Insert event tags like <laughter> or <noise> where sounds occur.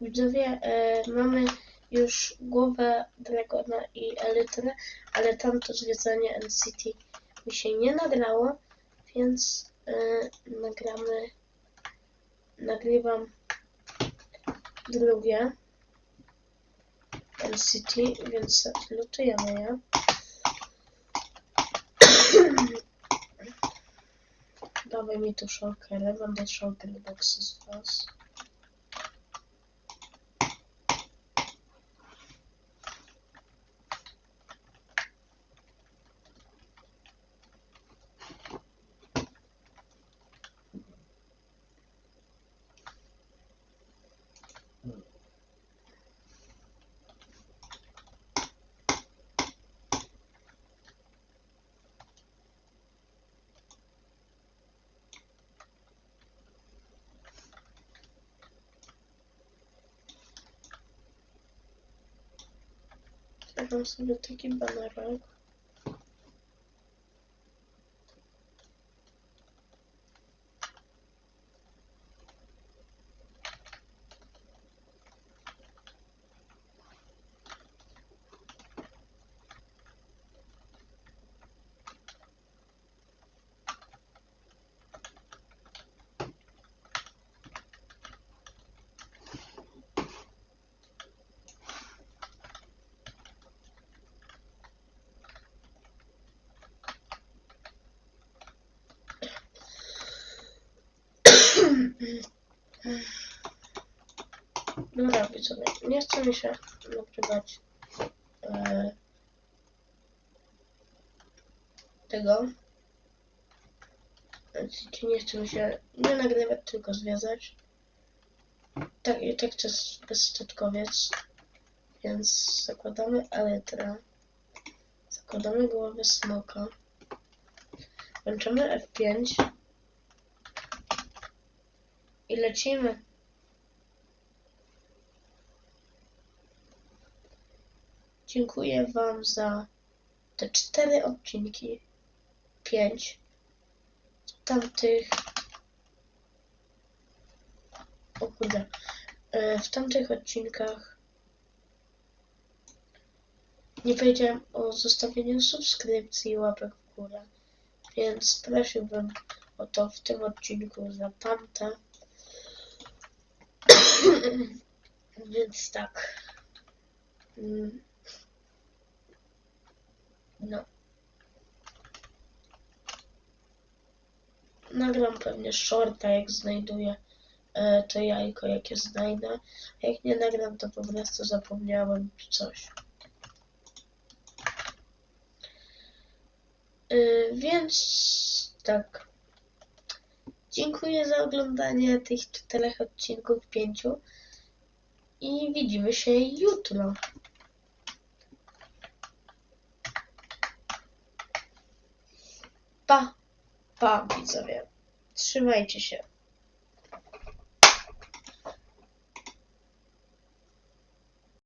Widzowie, e, mamy już głowę Dragona i Elytrę, ale tamto zwiedzanie NCT mi się nie nagrało, więc e, nagramy, nagrywam drugie NCT, więc lutujemy je. Dawaj mi tu shulkerę, będę shulker boxy z was. просто вот такие баннеры. Dobra, widzowie, nie chce mi się nagrywać e, tego. Znaczy, nie chce mi się nie nagrywać, tylko zwiedzać. Tak, i tak to jest bezstatkowiec. Więc zakładamy elytrę. Zakładamy głowę smoka. Włączamy F5. I lecimy. Dziękuję Wam za te cztery odcinki. Pięć. Tamtych. O kurde. E, W tamtych odcinkach nie powiedziałem o zostawieniu subskrypcji i łapek w górę. Więc prosiłbym o to w tym odcinku za tamte. <clears throat> Więc tak. Mm. No. Nagram pewnie shorta, jak znajduję e, to jajko, jakie znajdę. A jak nie nagram, to po prostu zapomniałem coś. E, więc tak. Dziękuję za oglądanie tych czterech odcinków, pięciu. I widzimy się jutro. Pa, pa widzowie. Trzymajcie się.